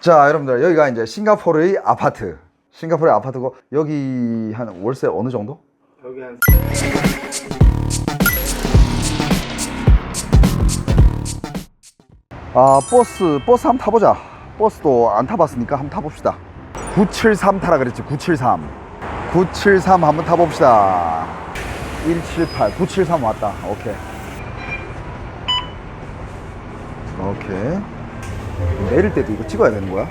자, 여러분들 여기가 이제 싱가포르의 아파트. 싱가포르의 아파트고 여기 한 월세 어느 정도? 여기 한 아, 버스 버스 한번 타보자. 버스도 안 타봤으니까 한번 타봅시다. 973 타라 그랬지. 973. 973 한번 타봅시다. 178 973 왔다. 오케이. 오케이. 내릴 때도 이거 찍어야 되는 거야?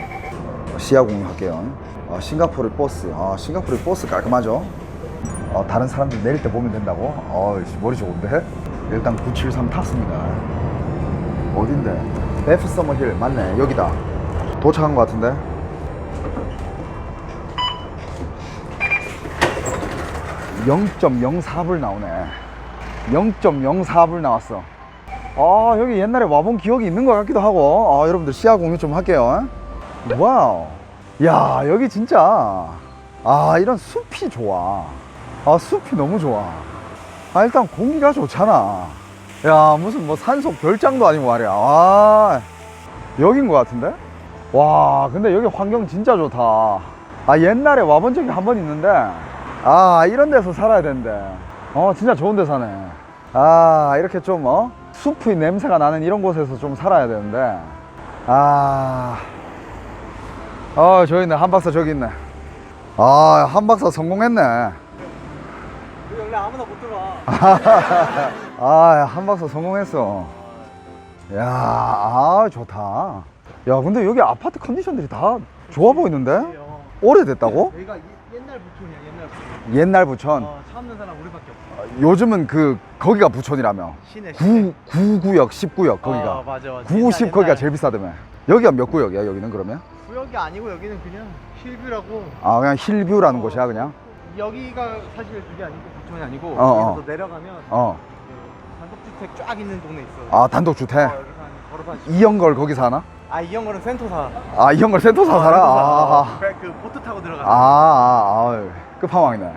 시야 공유할게요. 아, 싱가포르 버스. 아, 싱가포르 버스 깔끔하죠? 어, 다른 사람들 내릴 때 보면 된다고? 어, 머리 좋은데? 일단 973 탔습니다. 어딘데? 베프 서머힐 맞네 여기다 도착한 것 같은데 (0.04불) 나오네 (0.04불) 나왔어 아 여기 옛날에 와본 기억이 있는 것 같기도 하고. 아 여러분들 시야 공유 좀 할게요. 와우. 야 여기 진짜. 아 이런 숲이 좋아. 아 숲이 너무 좋아. 아 일단 공기가 좋잖아. 야 무슨 뭐 산속 별장도 아니고 말이야. 와 여긴 것 같은데? 와 근데 여기 환경 진짜 좋다. 아 옛날에 와본 적이 한 번 있는데. 아 이런 데서 살아야 되는데. 어 진짜 좋은 데 사네. 아 이렇게 좀 어? 숲의 냄새가 나는 이런 곳에서 좀 살아야 되는데 아 어, 저기 있네. 한 박사 저기 있네. 아, 한 박사 성공했네. 여기 원래 아무나 못 들어와. 아, 한 박사 성공했어. 야, 아, 좋다. 야, 근데 여기 아파트 컨디션들이 다 좋아 보이는데? 어. 오래됐다고? 옛날 부촌이야 옛날 부촌. 옛날 부천. 어, 차 없는 사람 우리밖에 없어. 요즘은 그, 거기가 부천이라며. 시내 시내. 9, 9구역, 10구역, 거기가. 어, 맞아 맞아. 9, 10 옛날, 거기가. 제일 비싸다며. 여기가 몇 구역이야, 여기는 그러면? 구역이 아니고 여기는 그냥 힐뷰라고. 아, 그냥 힐뷰라는 곳이야, 그냥? 여기가 사실 그게 아니고 부촌이 아니고 어, 어. 여기서 더 내려가면 어. 그 단독주택 쫙 있는 동네 있어. 아, 단독주택? 어, 여기서 한 걸어서 한 시- 이영걸 거기 사나? 아 이영거는 센토사. 아, 이영걸 센터사 살아? 아, 그, 그 보트 타고 들어가. 아, 아, 아, 끝판왕이네.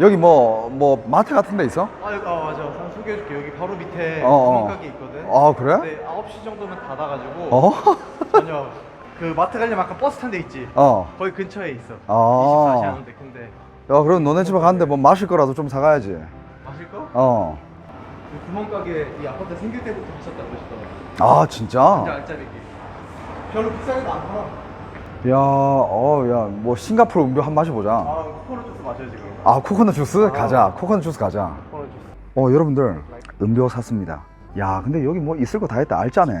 여기 뭐, 뭐, 마트 같은 데 있어? 아, 여기, 어 맞아. 한번 소개해줄게. 여기 바로 밑에 어, 어. 구멍가게 있거든. 아, 그래? 네, 9시 정도면 닫아가지고 어? 전혀 그 마트 가려면 아까 버스 탄 데 있지. 어. 거기 근처에 있어. 아. 24시 하는데 근데 야, 그럼 너네 집에 가는데 뭐 마실 거라도 좀 사가야지. 마실 거? 어. 그 구멍가게 이 아파트 생길 때부터 하셨다고 하시더라고. 아, 진짜 진짜? 알짜배기. 별로 비싸지도 않다. 야, 어, 야, 뭐 싱가포르 음료 한 마셔보자. 아, 코코넛 주스 마셔요 지금. 아, 코코넛 주스? 가자. 코코넛 주스 가자. 코코넛 주스. 어, 여러분들, 음료 샀습니다. 야, 근데 여기 뭐 있을 거 다 했다. 알짜네.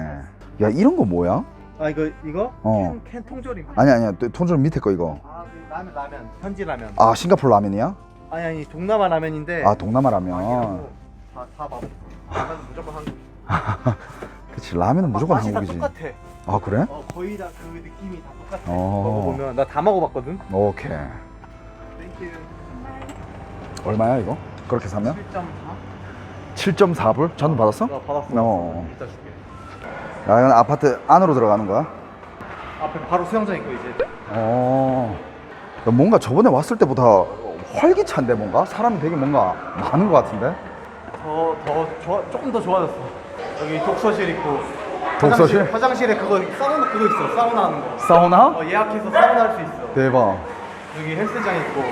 야, 이런 거 뭐야? 아 이거 이거? 어. 캔, 캔 통조림. 아니, 아니야. 톤좀 밑에 거 이거. 아, 그 라면 라면. 현지 라면. 아, 싱가포르 라면이야? 아니 아니 동남아 라면인데. 아, 동남아 라면. 아니라고. 다, 다 밥. 나는 무조건 한국. 그치, 라면은 무조건 맛이 한국이지. 다 똑같아. 아, 그래? 어, 거의 다 그 느낌이 다 똑같아. 어. 먹어보면 나 다 먹어봤거든. 오케이. 땡큐. 얼마야, 이거? 그렇게 사면? 7.4? 7.4불? 전부 받았어? 어, 받았어. 어. 이따 줄게. 야, 이건 아파트 안으로 들어가는 거야? 앞에 바로 수영장 있고 이제. 어. 야, 뭔가 저번에 왔을 때보다 활기찬데 뭔가? 사람이 되게 뭔가 많은 것 같은데? 더, 더 좋아, 조금 더 좋아졌어. 여기 독서실 있고. 독서실? 화장실, 화장실에 그거 사우나 그거 있어. 사우나 하는 거. 사우나? 어, 예약해서 사우나 할 수 있어. 대박. 여기 헬스장 있고.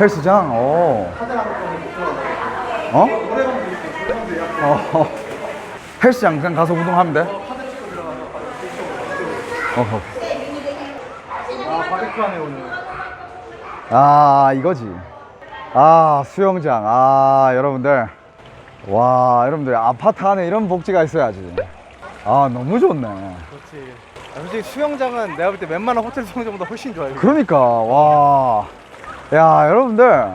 헬스장? 어. 카드 하는 거는 못 들어가. 어? 노래방도 있고. 노래방도 예약. 어. 헬스장 그냥 가서 운동하면 돼? 카드 찍고 들어가서 바로 어. 아, 바베큐 하네 오늘. 아, 이거지. 아, 수영장. 아, 여러분들. 와, 여러분들. 아파트 안에 이런 복지가 있어야지. 아, 너무 좋네. 그렇지. 아, 솔직히 수영장은 내가 볼 때 웬만한 호텔 수영장보다 훨씬 좋아. 이거. 그러니까, 와. 야, 여러분들.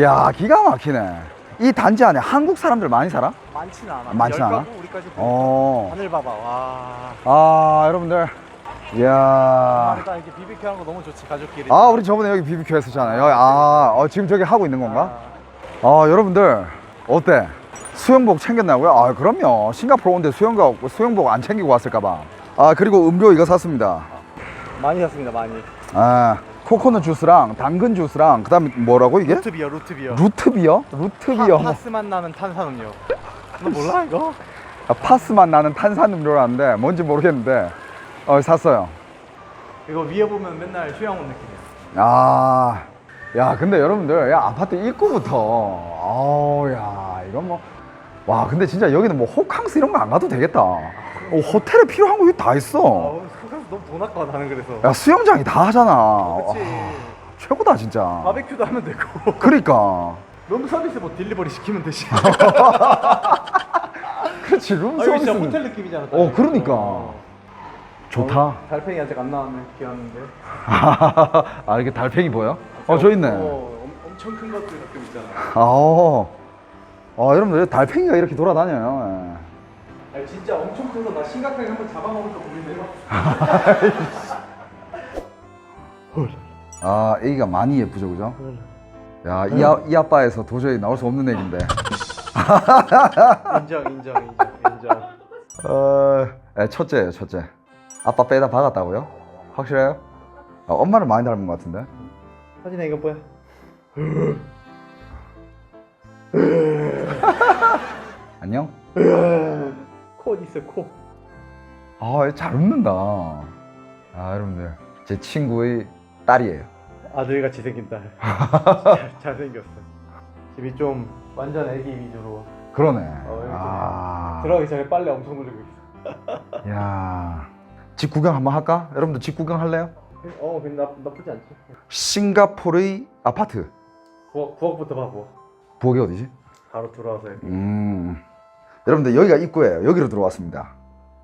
야, 기가 막히네. 이 단지 안에 한국 사람들 많이 살아? 많지는 않아. 열 않아? 가구 우리까지. 어. 하늘 봐봐. 와. 아, 여러분들. 이야. 일단 이렇게 BBQ 하는 거 너무 좋지 가족끼리. 아, 우리 저번에 여기 BBQ 했었잖아요. 여기, 아, 어, 지금 저기 하고 있는 건가? 아, 여러분들. 어때? 수영복 챙겼나고요? 아, 그럼요. 싱가포르 온데 수영복, 수영복 안 챙기고 왔을까봐. 아, 그리고 음료 이거 샀습니다. 많이 샀습니다 많이. 아, 코코넛 주스랑 당근 주스랑, 그 다음에 뭐라고 이게? 루트비어 루트비어. 루트비어? 루트비어. 파, 파스 맛 나는 탄산음료. 너 몰라 이거? 아, 파스만 나는 탄산음료라는데 뭔지 모르겠는데 어, 샀어요. 이거 위에 보면 맨날 휴양 온 느낌이야. 아, 야, 근데 여러분들, 야, 아파트 입구부터, 아우, 야, 이건 뭐, 와, 근데 진짜 여기는 뭐 호캉스 이런 거 안 가도 되겠다. 어, 호텔에 필요한 거 여기 다 있어. 아, 숙소에서 너무 돈 아까워 나는 그래서. 야, 수영장이 다 하잖아. 그렇지. 아, 최고다, 진짜. 바베큐도 하면 되고. 그러니까. 룸 서비스 뭐 딜리버리 시키면 되지. 그렇지, 룸 아, 이거 진짜 서비스는. 호텔 느낌이잖아. 어, 그러니까. 어. 좋다. 어, 달팽이 아직 안 나왔네. 귀하는데. 아, 이게 달팽이 보여? 어, 저 있네. 어, 엄- 엄청 큰 것들 가끔 있잖아. 아, 아, 여러분들, 달팽이가 이렇게 돌아다녀요. 예. 아니, 진짜 엄청 커서 나 심각하게 한번 잡아먹을까 고민해봐. 아, 애기가 많이 예쁘죠, 그죠? 야, 이, 아, 이 아빠에서 도저히 나올 수 없는 애기인데. 인정, 인정, 인정, 인정. 어, 예, 첫째예요, 첫째. 아빠 빼다 박았다고요? 확실해요? 아, 엄마를 많이 닮은 것 같은데. 사진에 이거 뭐야? 안녕? 코 어디 있어, 코? 아, 얘잘 웃는다. 아, 여러분들, 제 친구의 딸이에요. 아들같이 생긴 딸. 잘, 생겼어 집이 좀 완전 애기 위주로. 그러네. 여기 아, 들어가기 전에 빨래 엄청 돌리고 있어. 야, 집 구경 한번 할까? 여러분들 집 구경 할래요? 어, 근데 나, 나쁘지 않지. 싱가포르의 아파트. 부엌, 부엌부터 봐, 부엌. 부엌이 어디지? 바로 들어와서 이렇게. 음. 여러분들 여기가 입구예요. 여기로 들어왔습니다.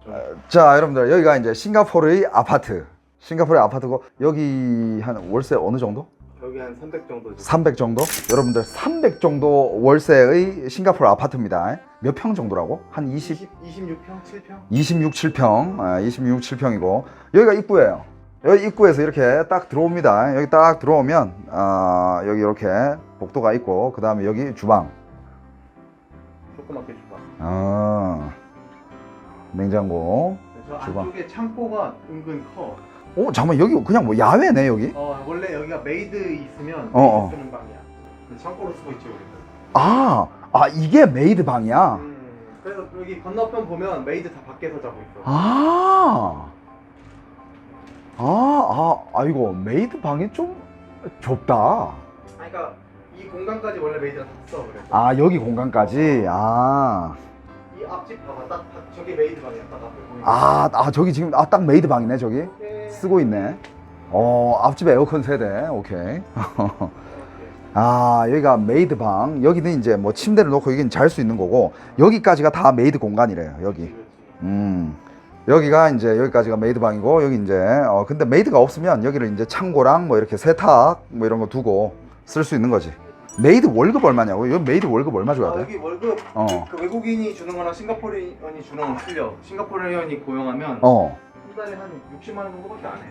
어, 자, 여러분들 여기가 이제 싱가포르의 아파트. 싱가포르의 아파트고 여기 한 월세 어느 정도? 여기 한 300 정도지. 300 정도? 여러분들 300 정도 월세의 싱가포르 아파트입니다. 몇 평 정도라고? 한 20, 20, 26평, 7평? 26, 7평. 아, 26, 7평이고 여기가 입구예요. 여기 입구에서 이렇게 딱 들어옵니다. 여기 딱 들어오면 아, 여기 이렇게 복도가 있고 그 다음에 여기 주방. 조그맣게 주방. 아, 냉장고. 저 주방. 안쪽에 창고가 은근 커. 오, 잠깐만 여기 그냥 뭐 야외네 여기. 어, 원래 여기가 메이드 있으면 어, 어. 메이드 쓰는 방이야. 근데 창고로 쓰고 있지, 우리는. 아, 아 이게 메이드 방이야. 음, 그래서 여기 건너편 보면 메이드 다 밖에서 자고 있어. 아, 아, 아, 아이고 메이드 방이 좀 좁다. 아, 그러니까 이 공간까지 원래 메이드가 다 써, 그래서. 아 여기 공간까지. 아, 이 앞집 봐봐, 딱, 딱 저기 메이드 방이야, 딱 앞에 보이는. 아, 아 저기 지금 아 딱 메이드 방이네 저기. 이렇게, 쓰고 있네. 어, 앞집에 에어컨 세대. 오케이. 이렇게. 아, 여기가 메이드 방. 여기는 이제 뭐 침대를 놓고 여기는 잘 수 있는 거고 여기까지가 다 메이드 공간이래요. 여기. 음. 여기가 이제 여기까지가 메이드 방이고 여기 이제 어 근데 메이드가 없으면 여기를 이제 창고랑 뭐 이렇게 세탁 뭐 이런 거 두고 쓸 수 있는 거지. 메이드 월급 얼마냐고? 여기 메이드 월급 얼마 줘야 아, 돼? 여기 월급 어. 그 외국인이 주는 거랑 싱가포르인이 주는 건 틀려. 싱가포르인이 고용하면 어. 한 달에 한 60만 원 정도밖에 안 해.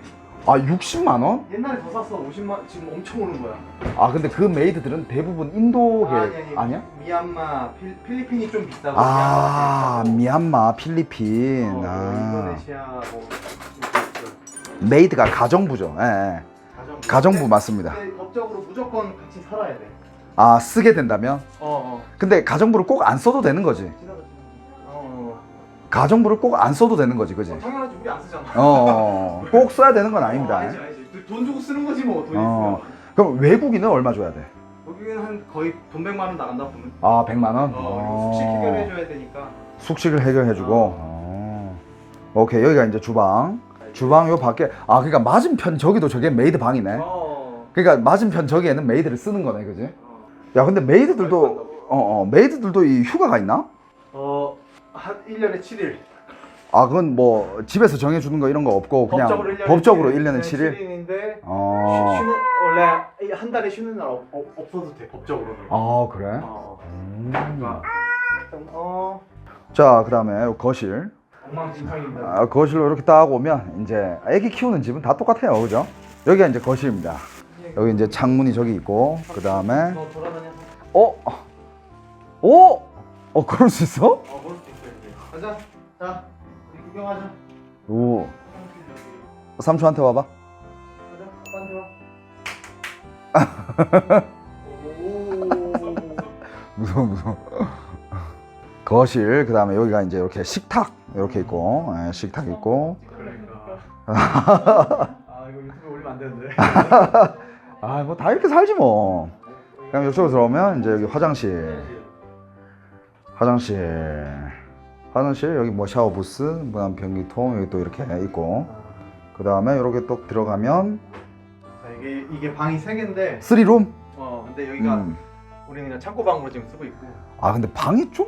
아, 60만 원? 옛날에 더 샀어. 50만 지금 엄청 오른 거야. 아, 근데 그 메이드들은 대부분 인도계 아니, 아니, 아니 야? 미얀마, 필, 필리핀이 좀 비싸고 아, 미얀마 필리핀. 어, 뭐 아. 인도네시아 뭐 메이드가 가정부죠. 예, 예. 가정부. 가정부 맞습니다. 법적으로 무조건 같이 살아야 돼. 아, 쓰게 된다면? 어, 어. 근데 가정부를 꼭 안 써도 되는 거지. 지나가. 어. 가정부를 꼭 안 써도 되는 거지, 그지? 어, 당연하지 우리 안 쓰잖아. 어, 어, 꼭 써야 되는 건 아닙니다. 어, 알지, 알지. 돈 주고 쓰는 거지 뭐돈 어. 있으면. 그럼 외국인은 얼마 줘야 돼? 여기는 한 거의 돈 100만 원 나간다 보면. 아, 100만 원? 어, 숙식 해결해 줘야 되니까. 숙식을 해결해 주고. 어. 오케이, 여기가 이제 주방. 주방 요 밖에, 아, 그러니까 맞은편 저기도 저게 메이드 방이네. 어. 그러니까 맞은편 저기에는 메이드를 쓰는 거네, 그지? 어. 야, 근데 메이드들도, 어, 어, 메이드들도 이 휴가가 있나? 어, 한 1년에 7일. 아, 그건 뭐 집에서 정해주는 거 이런 거 없고 그냥 법적으로 1년에 법적으로 7일. 1년에 7일? 7일인데 어. 쉬는 원래 한 달에 쉬는 날 없, 없, 없어도 돼 법적으로는. 아, 그래? 어. 음. 그러니까 좀, 어 자, 그 다음에 거실. 엉망진창입니다. 아, 거실로 이렇게 딱 오면 이제 애기 키우는 집은 다 똑같아요, 그죠? 여기가 이제 거실입니다. 여기 이제 창문이 저기 있고, 그 다음에 너 돌아다녀. 어, 어, 어, 그럴 수 있어? 어 그럴 수 있어 이제. 가자. 자 우리 구경하자. 오, 삼촌한테 와봐. 가자. 빨리 와. 오. 무서워, 무서워. 거실, 그 다음에 여기가 이제 이렇게 식탁 이렇게 있고, 예, 식탁 있고. 그러니까. 아 이거 유튜브에 올리면 안 되는데. 아 뭐 다 이렇게 살지 뭐 그냥 이쪽으로 들어오면 이제 여기 화장실 화장실 화장실 여기 뭐 샤워 부스 무한 변기통 여기 또 이렇게 있고 그 다음에 이렇게 또 들어가면 자 이게 이게 방이 세 개인데. 3룸 어 근데 여기가 음. 우리는 그냥 창고 방으로 지금 쓰고 있고. 아 근데 방이 좀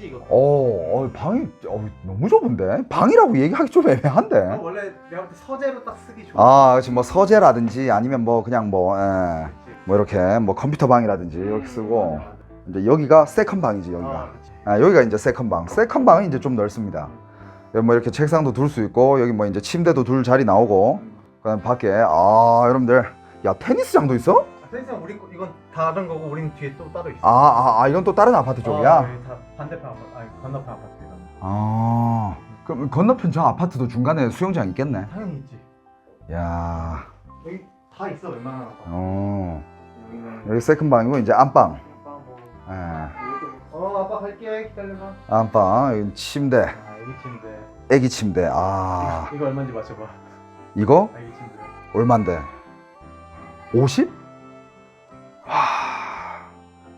작지 이거. 어, 어 방이 어, 너무 좁은데 방이라고 얘기하기 좀 어, 애매한데 원래 내가 볼때 서재로 딱 쓰기 좋아. 아 지금 뭐 서재라든지 아니면 뭐 그냥 뭐, 예, 뭐 이렇게 뭐 컴퓨터 방이라든지 이렇게 쓰고 맞아, 맞아. 이제 여기가 세컨 방이지 여기가 아. 아, 여기가 이제 세컨 방 세컨 방은 이제 좀 넓습니다 여기 뭐 이렇게 책상도 둘 수 있고 여기 뭐 이제 침대도 둘 자리 나오고 그다음 밖에 아 여러분들 야 테니스장도 있어? 아, 테니스장 우리 거- 이건 다른 거고 우리는 뒤에 또 따로 있어. 아, 아, 아 이건 또 다른 아파트 쪽이야? 어, 여기 다 반대편 아파트, 아니 건너편 아파트. 아 그럼 건너편 저 아파트도 중간에 수영장 있겠네 당연히 있지. 야 여기 다 있어 웬만한 아파트. 어. 여기는 여기 세컨 방이고 이제 안방 아빠 뭐. 예. 어 아빠 갈게 기다려봐. 안방 여기 침대 아 애기 침대. 애기 침대 아 이거 얼마인지 맞춰봐. 이거 애기 침대. 얼만데 50?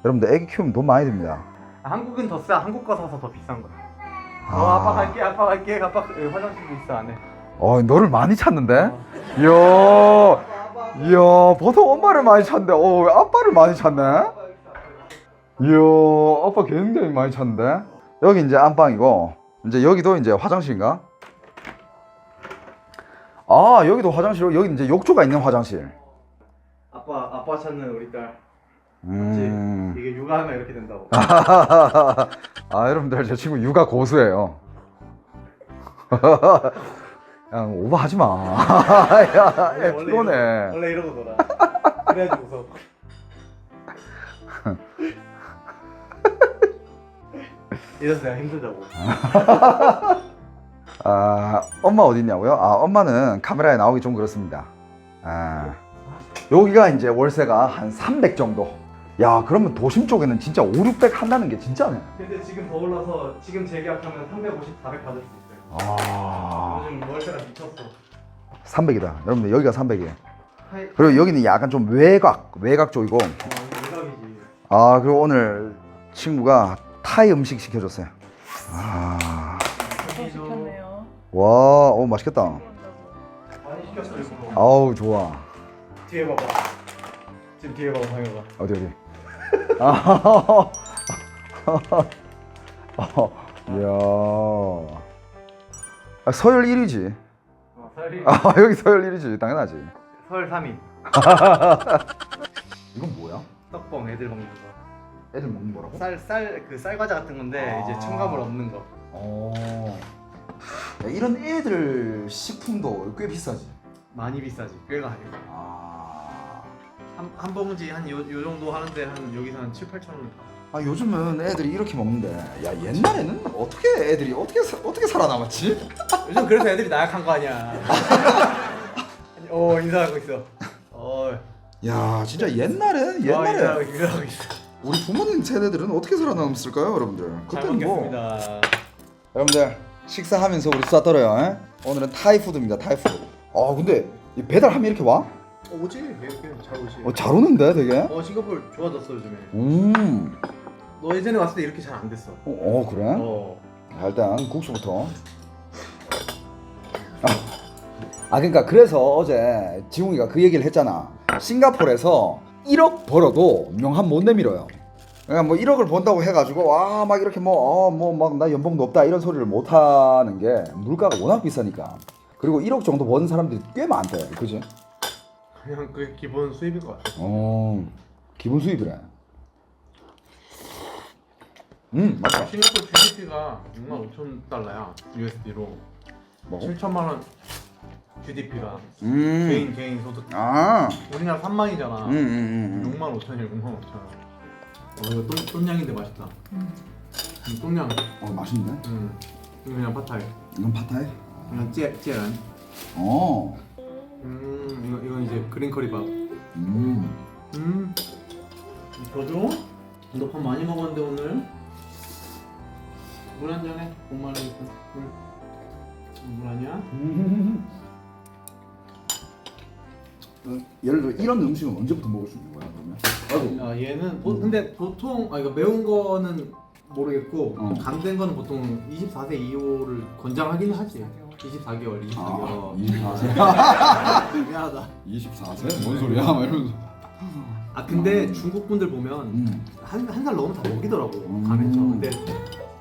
하... 여러분들 애기 키우면 돈 많이 듭니다 아, 한국은 더 싸. 한국 거 사서 더 비싼 거야. 아. 어 아빠 갈게 아빠 갈게 아빠 여기 화장실도 있어 안에. 어 너를 많이 찾는데? 어. 이야. 이야 보통 엄마를 많이 찾는데 어 아빠를 많이 찾네 이야 아빠 굉장히 많이 찾는데 여기 이제 안방이고 이제 여기도 이제 화장실인가? 아 여기도 화장실 여기 이제 욕조가 있는 화장실 아빠 아빠 찾는 우리 딸. 음. 이게 육아하면 이렇게 된다고. 아 여러분들 제 친구 육아 고수예요 야 오버하지 마 야, 애 원래 피곤해 이러고- 원래 이러고 놀아. 그래야지 무서워. 이래서 내가 힘들다고. 아 엄마 어디 있냐고요? 아 엄마는 카메라에 나오기 좀 그렇습니다. 아 여기가 이제 월세가 한 300 정도. 야 그러면 도심 쪽에는 진짜 5, 600 한다는 게 진짜네. 근데 지금 더 올라서 지금 재계약하면 350, 400 받을 수 있어요. 아 요즘 월세가 미쳤어. 300이다. 여러분들 여기가 300이에요. 하이. 그리고 여기는 약간 좀 외곽 외곽 쪽이고. 어, 대박이지. 아 그리고 오늘 친구가 타이 음식 시켜줬어요. 아, 더 시켰네요. 와, 오 맛있겠다. 많이 시켰어 일부러. 아우 좋아. 뒤에 봐봐. 지금 뒤에 봐봐 방해가. 어디 어디? 이야. 아, 서열 1위지. 어, 살이. 아 여기 서열 1위지 당연하지. 서울 3위. 이건 뭐야? 떡봉 애들 먹는 거. 애들 먹는 거라고? 쌀 쌀 그 쌀과자 같은 건데 아. 이제 첨가물 없는 거. 어. 야, 이런 애들 식품도 꽤 비싸지. 많이 비싸지. 꽤가 아니고. 아. 한, 한 봉지 한 요 요 정도 하는데 한 여기서 한 7, 8천 원. 아 요즘은 애들이 이렇게 먹는데 야 옛날에는 어떻게 애들이 어떻게 사- 어떻게 살아남았지? 요즘 그래서 애들이 나약한 거 아니야. 아니, 어 인사하고 있어. 어. 야 진짜 옛날엔 어, 인사하고 옛날에 인사하고 있어. 우리 부모님 세대들은 어떻게 살아남았을까요 여러분들? 잘 그때는 뭐 먹겠습니다. 여러분들 식사하면서 우리 수다 떨어요. 에? 오늘은 타이푸드입니다 타이푸드. 아 근데 이 배달하면 이렇게 와? 어, 오지? 이렇게 잘 오지. 어, 잘 오는데 되게? 어 싱가포르 좋아졌어 요즘에. 음. 너 예전에 왔을 때 이렇게 잘 안 됐어. 어, 어 그래? 어. 자, 일단 국수부터. 아, 아 그러니까 그래서 어제 지웅이가 그 얘기를 했잖아. 싱가포르에서 1억 벌어도 명함 못 내밀어요. 그러니까 뭐 1억을 번다고 해가지고 아막 이렇게 뭐어뭐막 나 연봉 높다 이런 소리를 못 하는 게 물가가 워낙 비싸니까. 그리고 1억 정도 버는 사람들이 꽤 많대, 그지? 그냥 그게 기본 수입인 것 같아. 어, 기본 수입이래. 음, 맞다. 싱가포르 GDP가 6만 5천 달러야 USD로. 뭐? 7천만 원 GDP가 음, 개인 개인 소득. 아, 우리나라 3만이잖아. 음, 음, 음. 음. 6만 5천이야 6만 5천. 어 이거 똠, 똠양인데 맛있다. 음. 음, 똠양. 어, 맛있는데? 음. 이거 그냥 팟타이. 이건 파타이? 그냥 찌 찌란. 어, 음 이거 이건 이제 그린 커리밥. 음. 음. 더 줘? 너밥 많이 먹었는데 오늘? 물 한잔 해. 목말라 있고. 물. 물 아니야? 어, 예를 들어 이런 음식은 언제부터 먹을 수 있는 거야 그러면? 아이고 아 얘는 보, 근데 보통 아 이거 매운 거는 모르겠고 어. 간된 거는 보통 24세 이후를 권장하긴 하지 24개월 24개월 아 24세? 미안하다 24세? 뭔 소리야? 막 이러면서 아 근데 음. 중국 분들 보면 음. 한 한 살 넘으면 다 먹이더라고 음. 간에서 근데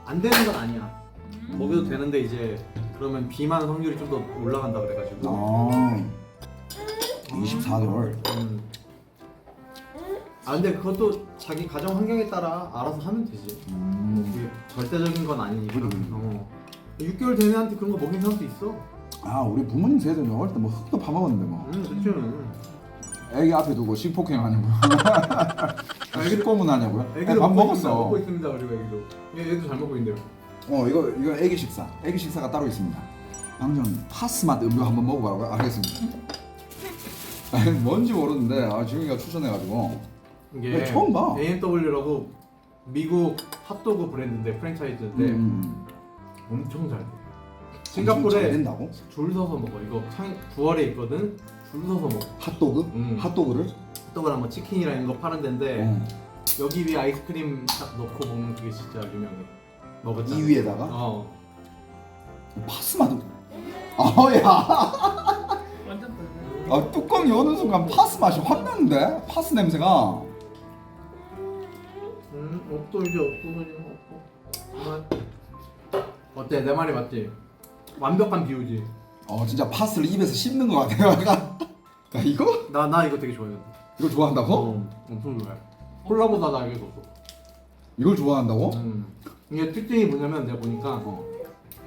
안 되는 건 아니야 음. 먹여도 되는데 이제 그러면 비만 확률이 좀 더 올라간다 그래가지고 아 24개월 음. 아 근데 그것도 자기 가정 환경에 따라 알아서 하면 되지 음. 그게 절대적인 건 아니니까 그래. 어. 6개월 된 애한테 그런 거 먹인 사람도 있어. 아 우리 부모님 세대는 어릴 때뭐 흙도 파먹었는데 뭐. 음 그치 애기 앞에 두고 식폭행 하냐고 식고문 하냐고요? 애기도 밥 먹고 있습니다. 먹었어. 먹고 있습니다 그리고 애기도. 얘, 얘도 잘 먹고 있는데요. 어 이거 이거 애기 식사. 애기 식사가 따로 있습니다. 방금 파스마트 음료 한번 먹어보라고 알겠습니다. 아니, 뭔지 모르는데 아 지웅이가 추천해가지고. 이게 야, 처음 봐. AMW라고 미국 핫도그 브랜드인데 프랜차이즈인데. 음, 엄청 잘 돼. 잘 싱가포르에 된다고? 줄 서서 먹어. 이거 창 9월에 있거든. 줄 서서 먹어. 핫도그? 음. 핫도그를? 핫도그랑 뭐 치킨이랑 이런 거 파는 데인데 어. 여기 위에 아이스크림 딱 넣고 먹는 그게 진짜 유명해. 먹었잖아. 이 위에다가 어. 파스마트 아야 완전 별로. 아, 뚜껑 여는 순간 파스 맛이 확 나는데 파스 냄새가 음, 없어 이제 없어 그냥 없어. 그만. 어때? 내 말이 맞지? 완벽한 비유지. 어 진짜 파스를 입에서 씹는 것 같아요 약간 야 이거? 나 나 이거 되게 좋아해. 이걸 좋아한다고? 어, 엄청 좋아해. 콜라보다 나 이게 더 좋아. 이걸 좋아한다고? 음. 이게 특징이 뭐냐면 내가 보니까 어.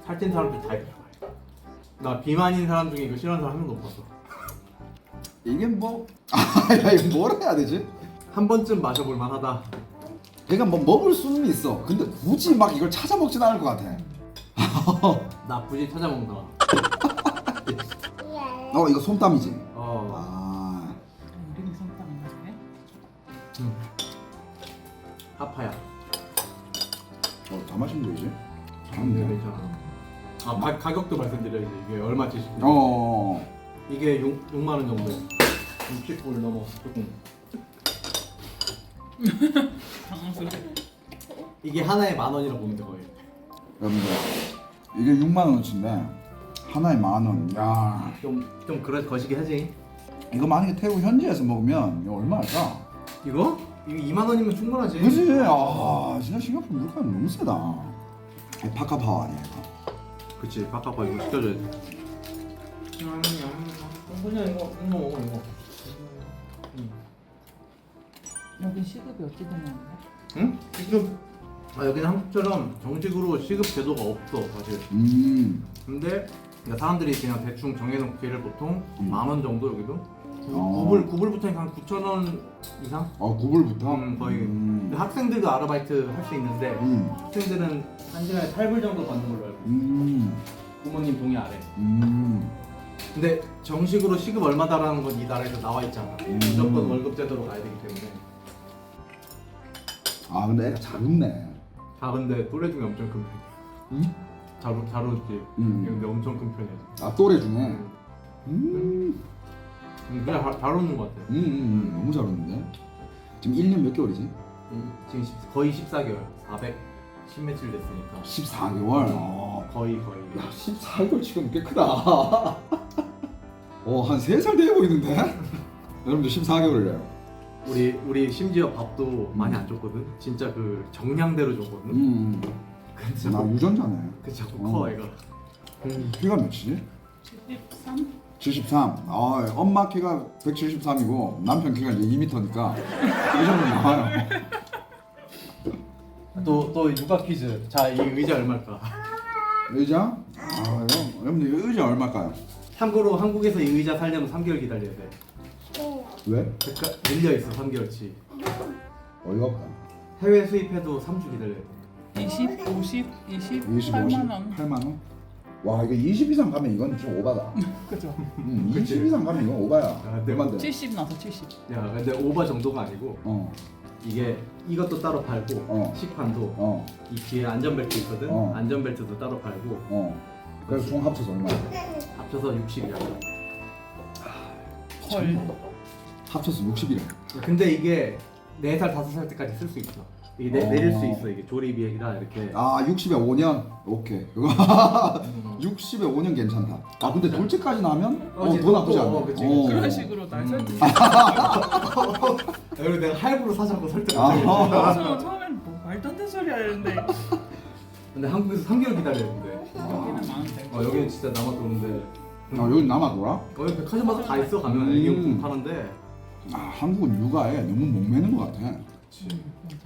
살찐 사람들 다 이거 좋아해. 나 비만인 사람 중에 이거 싫어하는 사람 한 명도 없었어. 이게 뭐? 아야 이거 뭘 해야 되지? 한 번쯤 마셔볼 만하다. 그러니까 뭐 먹을 수는 있어 근데 굳이 막 이걸 찾아 먹진 않을 것 같아 나 굳이 찾아 먹는다. 어 이거 솜땀이지? 어. 아 이름이 성당인가 저게? 음. 하파야. 어, 다 마신 거지? 근데 잘하는데 괜찮아. 아 가, 가격도 말씀드려야지 이게 얼마치 싶고 어 이게 6, 6만 원 정도 60불 넘어 조금 당황스러워. 이게 하나에 만 원이라고 보면 돼 거의 여러분들 이게 6만 원어치인데 하나에 만 원 야 좀, 좀 그래 거시기 하지 이거 만약에 태국 현지에서 먹으면 이거 얼마 할까? 이거? 이거 2만 원이면 충분하지 그지? 아 진짜 싱가포르 물가 너무 세다 이 파카파오 아니야 이거 그치 바카바 이거 시켜줘야 돼 그냥 이거 이거 먹어 이거 여기 시급이 어찌 되냐는데? 응? 지금 아 여기는 한국처럼 정식으로 시급 제도가 없어 사실 음 근데 그러니까 사람들이 그냥 대충 정해놓은 기회를 보통 음. 만 원 정도 여기도 어. 9불 9불부터 한 9천 원 이상? 어, 9불부터? 음, 거의. 음. 근데 학생들도 아르바이트 할 수 있는데 음. 학생들은 한 시간에 8불 정도 받는 걸로 알고 있어 음. 부모님 동의 아래 음. 근데 정식으로 시급 얼마다라는 건 이 나라에서 나와 있잖아 음. 무조건 월급 제도로 가야 되기 때문에 아 근데 애가 잘 웃네 다 근데 또래 중에 엄청 큰 편이야 응? 잘 웃지 음. 근데 엄청 큰 편이야 아 또래 중에 음. 음. 음, 그냥 잘, 잘 웃는 것 같아 음, 음, 음. 너무 잘 웃는데 지금 1년 몇 개월이지? 음, 지금 십- 거의 14개월 410 며칠 됐으니까 14개월 어. 거의 거의 야 14개월 지금 꽤 크다 어 한 3살 돼 보이는데? 여러분들 14개월이래요 우리 우리 심지어 밥도 많이 안 줬거든 진짜 그 정량대로 줬거든 음. 근데 나 자꾸, 유전자네 그 자꾸 어. 커 애가 키가 몇이지? 73? 73. 아, 엄마 키가 173이고 남편 키가 이제 2m니까 이 정도 나와요. 또, 또 육아 퀴즈 자 이 의자 얼마일까 의자? 아, 이거 여러분들 이 의자 얼마일까요? 참고로 한국에서 이 의자 살려면 3개월 기다려야 돼 왜? 그러니까 밀려 있어 3개월치 어이가 없다. 해외 수입해도 3주 기다려야 돼 20, 50, 20, 20, 50, 8만 원. 8만 원? 와, 이거 20 이상 가면 이건 좀 오바다. 그죠? 음, 그치. 20 이상 가면 이건 오바야. 아, 네. 얼마인데? 70 나서 70. 야 근데 오버 정도가 아니고 어, 이게 이것도 따로 팔고 어. 식판도 어, 이 뒤에 안전벨트 있거든 어. 안전벨트도 따로 팔고 어. 그래서 총 합쳐서 얼마야? 합쳐서 60이야 헐. 합쳐서 60이래. 근데 이게 4살 5살 때까지 쓸 수 있어. 이게 내, 어. 내릴 수 있어 이게 조립이라 이렇게. 아 60에 5년? 오케이. 그거 60에 5년 괜찮다. 아 근데 둘째까지 나면 어, 어, 이제 더 나쁘지 또, 않네. 어, 그치, 어. 그치. 그런 식으로 날 설득. 그리고 내가 할부로 사자고 설득. 아. 저 처음엔 뭐 말도 안 되는 소리 하는데 근데 한국에서 3개월 기다려야 된대. 여기는 많은데. 어, 여기는 진짜 남아 도는데. 아 여기 남아 돌아? 여기 백화점마다 다 있어 가면 음. 애기 용품 파는데. 아 한국은 육아에 너무 목매는 것 같아. 음, 맞아.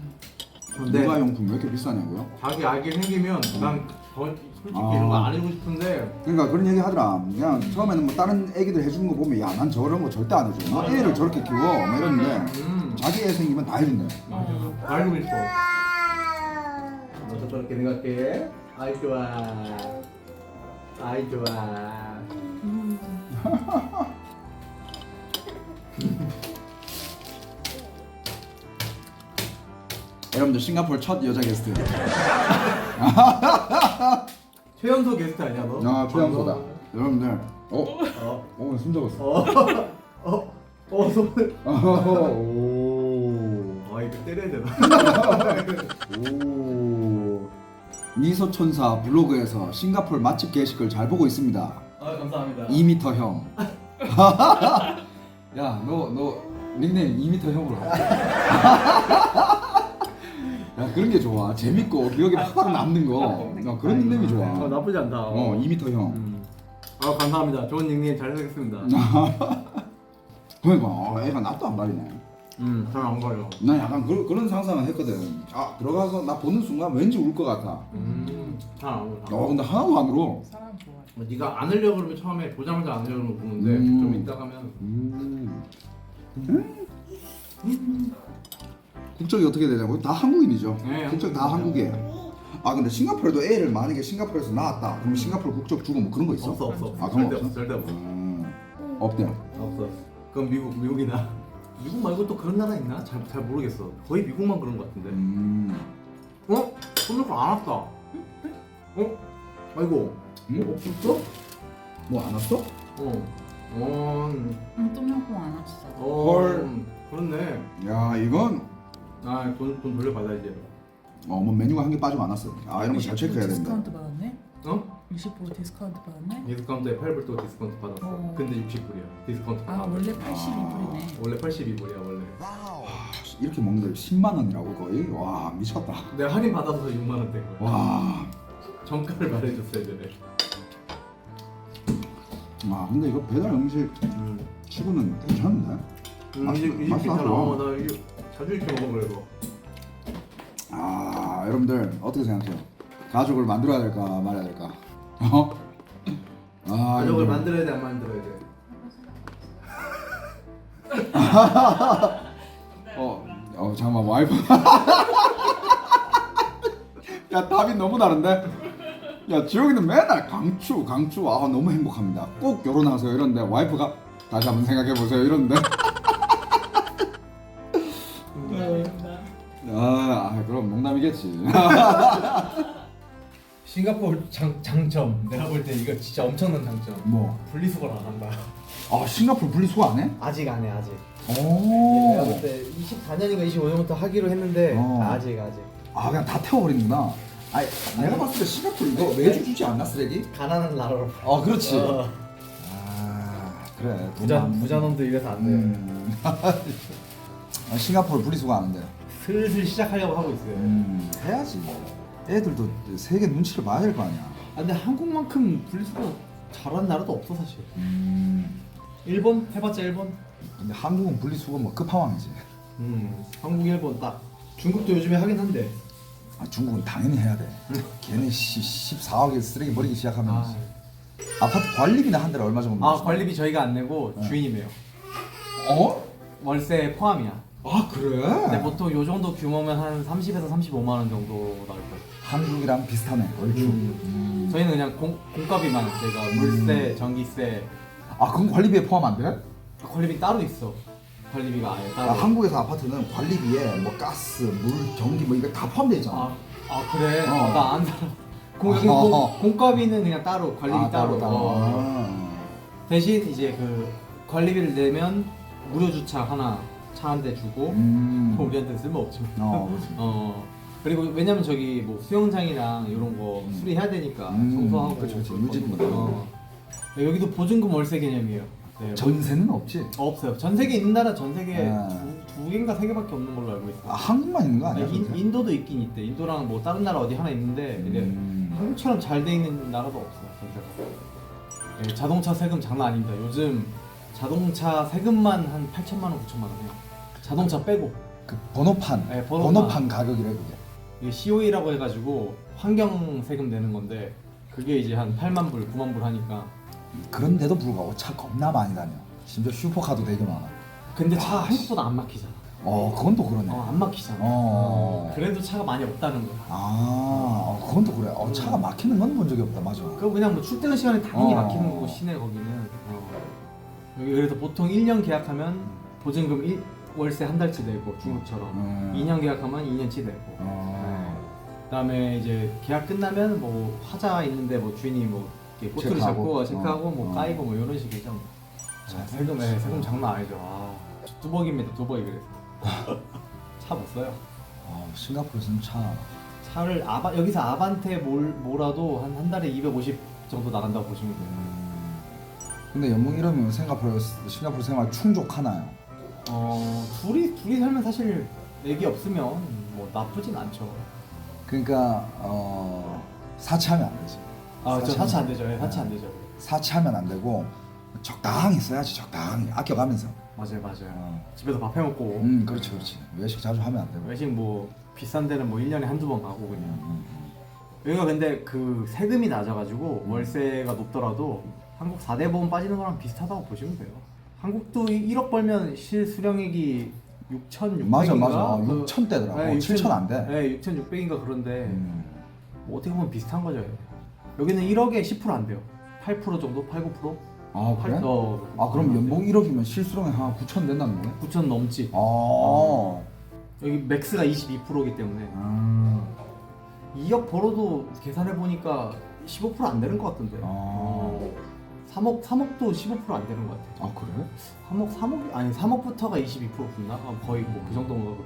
근데 육아 용품 왜 이렇게 비싸냐고요? 자기 아기 생기면 난 저- 솔직히 아. 이런 거 안 해주고 싶은데 그러니까 그런 얘기 하더라. 그냥 처음에는 뭐 다른 애기들 해주는 거 보면 야 난 저런 거 절대 안 해줘. 너 애를 저렇게 키워. 막 이러는데 음 자기 애 생기면 다 해준대. 어. 알고 있어 너도 저렇게 생각해? 아이 좋아 아이 좋아 여러분들 싱가포르 첫 여자 게스트. 최연소 게스트 아니야 너? 아 최양소다. 여러분들. 어? 어? 어, 숨 잡았어. 어? 어? 어? 손을 오. 아 이거 때려야 되나? 오. 미소천사 블로그에서 싱가포르 맛집 게시글 잘 보고 있습니다. 아 감사합니다 2m 형. 야, 너, 너 닉네임 2m 형으로. 야, 그런 게 좋아. 재밌고 기억에 팍팍 남는 거. 어, 그런 닉네임이 좋아. 어 나쁘지 않다 어, 2m 형. 음. 아 감사합니다 좋은 닉네임 잘 쓰겠습니다 그러니까 어, 애가 낯도 안 가리네. 음 잘 안 가요 나 약간 그, 그런 상상을 했거든. 아 들어가서 나 보는 순간 왠지 울 것 같아. 음 잘안 가요 어 근데 하나도 안 울어. 사람 좋아해. 뭐 네가 안 하려고 그러면 처음에 보자마자 안 하려고 그러면 보는데 음. 좀 이따 가면 음. 국적이 어떻게 되냐고요? 다 한국인이죠. 네, 국적 다. 한국이에요. 아 근데 싱가포르도 애를 만약에 싱가포르에서 낳았다. 그럼 싱가포르 국적 주고 뭐 그런 거 있어? 없어 없어 아, 그런 거 절대 없어? 없어 절대 없어 음, 없대요. 없어 그럼 미국 미국이나 미국 말고 또 그런 나라 있나? 잘, 잘 모르겠어 거의 미국만 그런 것 같은데 음. 어? 손놓고 안 왔다 어? 아이고 음? 없었어? 뭐 안 왔어? 어 어, 응, 똠양꿍 안 왔어. 어 헐. 그렇네 야 이건 아 돈 돈 돌려받아야지 어뭐 메뉴가 한 개 빠지고 안 왔어. 아 이런 거잘20% 체크해야 된다. 디스카운트 받았네? 어? 20% 디스카운트 받았네? 디스카운트에 8불 디스카운트 받았어 어. 근데 60불이야 디스카운트 아 받았어. 원래 82불이네. 원래 82불이야 원래 이렇게 먹는데 10만 원이라고 거의 와 미쳤다. 내가 할인 받아서 6만 원 된 거야 와. 정가를 말해줬어야 되네 아 근데 이거 배달 음식 음. 치고는 괜찮은데? 음, 맛있- 이제 이제 맛있어. 괜찮아 어, 나 자주 이렇게 먹어 이거 아 여러분들 어떻게 생각해요? 가족을 만들어야 될까 말아야 될까? 어? 아 가족을 여러분들. 만들어야 돼 안 만들어야 돼 어, 어 잠깐만 와이프 야 답이 너무 다른데? 야 지용이는 맨날 강추 강추 아 너무 행복합니다 꼭 결혼하세요 이런데 와이프가 다시 한번 생각해 보세요 이런데 그럼 농담이겠지 싱가포르 장, 장점 내가 볼 때 이거 진짜 엄청난 장점 뭐? 분리수거를 안 한다 아 싱가포르 분리수거 안 해? 아직 안 해 아직 오. 내가 볼때 24년인가 25년부터 하기로 했는데 어. 아직 아직 아 그냥 다 태워버리는구나. 아 내가 봤을 때 싱가포르 이거 매주 주지 않나 쓰레기? 가난한 나라로 어 그렇지. 어. 아 그래. 부자 부자놈도 이래서 안 돼. 음. 아, 싱가포르 분리수거 하는데. 슬슬 시작하려고 하고 있어요. 음 해야지. 애들도 세계 눈치를 봐야 될 거 아니야. 아, 근데 한국만큼 분리수거 잘하는 나라도 없어 사실. 음. 일본 해봤자 일본. 근데 한국은 분리수거 뭐 끝판왕이지. 음 한국 일본 딱. 중국도 요즘에 하긴 한데. 아 중국은 당연히 해야 돼. 걔네 시, 14억에 쓰레기 버리기 시작하면 아, 아파트 관리비나 한 달에 얼마 정도? 아? 관리비 저희가 안 내고 네. 주인이 내요. 어? 월세 포함이야. 아 그래? 근데 보통 요 정도 규모면 한 30에서 35만 원 정도 나올 거예요. 한국이랑 비슷하네. 얼추. 음. 음. 저희는 그냥 공, 공값이만 저희가 물세, 전기세, 아 그건 관리비에 포함 안 돼? 관리비 따로 있어. 관리비가 아예 아, 따로. 한국에서 아파트는 관리비에 뭐 가스, 물, 전기 뭐 이거 다 포함돼 있잖아. 아, 아 그래? 어. 나 안 살아. 공, 여기 어. 공, 공값이는 그냥 따로 관리비 아, 따로. 어. 아. 대신 이제 그 관리비를 내면 무료 주차 하나 차 한 대 주고 음. 뭐 우리한테 는 쓸모 없지만 어. 어 그리고 왜냐면 저기 뭐 수영장이랑 이런 거 수리해야 되니까 음, 청소하고. 그럴 유지도 거니까. 어. 여기도 보증금 월세 개념이에요. 네, 전세는 없지? 뭐- 없어요. 전 세계 있는 나라 전 세계 아. 두, 두 개인가 세 개밖에 없는 걸로 알고 있어요. 아, 한국만 있는 거 아니야? 인, 전세? 인도도 있긴 있대. 인도랑 뭐 다른 나라 어디 하나 있는데 이제 음. 한국처럼 잘 돼 있는 나라도 없어요. 전세가. 네, 자동차 세금 장난 아닙니다. 요즘 자동차 세금만 한 8천만 원, 9천만 원이에요. 자동차 빼고 그 번호판, 네, 번호판. 번호판 가격이래 그게. 이게 COE라고 해가지고 환경 세금 내는 건데 그게 이제 한 8만 불, 9만 불 하니까 그런데도 불구하고 차 겁나 많이 다녀. 심지어 슈퍼카도 되게 많아. 근데 차 한국보다 안 막히잖아. 어, 그건 또 그러네. 어, 안 막히잖아. 어. 그래도 차가 많이 없다는 거야. 아, 어, 그건 또 그래. 어, 차가 막히는 건 본 적이 없다, 맞아. 그거 그냥 뭐 출퇴근 시간에 당연히 어. 막히는 거고 시내 거기는. 어. 여기 그래서 보통 1년 계약하면 보증금 1, 월세 한 달치 내고 중국처럼 음. 2년 계약하면 2년치 내고. 어. 그다음에 이제 계약 끝나면 뭐 화자 있는데 뭐 주인이 뭐 이렇게 꼬투리 체크하고. 잡고 체크하고 어. 뭐 어. 까이고 뭐 이런 식이죠. 자, 세금 예, 세금 장난 아니죠. 아, 저 뚜벅입니다. 뚜벅이 그래서 차 못 써요. 어, 싱가포르에서는 차. 차를 아바 여기서 아반떼 몰 몰아도 한 한 달에 250 정도 나간다고 보시면 돼요. 음. 근데 연봉 이러면 싱가포르, 싱가포르 생활 충족하나요? 어 둘이 둘이 살면 사실 애기 없으면 뭐 나쁘진 않죠. 그러니까 어, 사치하면 안 되지. 아저 사실- 사치 안 되죠. 예, 사치 안 되죠. 사치하면 안 되고 적당히 써야지 적당히 아껴가면서. 맞아요, 맞아요. 어. 집에서 밥 해 먹고 음, 그렇지, 그렇지. 외식 자주 하면 안 되고. 외식 뭐 비싼 데는 뭐 1년에 한두 번 가고 그냥. 음, 여기가 근데 그 세금이 낮아가지고 월세가 높더라도 한국 4대 보험 빠지는 거랑 비슷하다고 보시면 돼요. 한국도 1억 벌면 실수령액이 6,600인가? 맞아, 맞아. 어, 6천 대더라고. 7천 안 돼. 네, 6,600인가 그런데 음. 뭐 어떻게 보면 비슷한 거죠. 여기는 1억에 10%안 돼요. 8% 정도? 8, 9%? 아 그래? 어, 아 그럼 연봉 1억이면 실수령에 한 9천 된다는 거네? 9천 넘지. 아. 여기 맥스가 22%이기 때문에 음. 2억 벌어도 계산해 보니까 15%안 되는 것 같던데. 아. 3억 3억도 15%안 되는 것 같아. 아 그래? 3억 3억 아니 3억부터가 22% 붙나? 아, 거의 뭐 그 정도인가.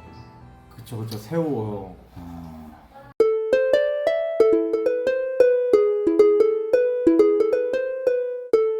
그쵸 그쵸 세워. 아.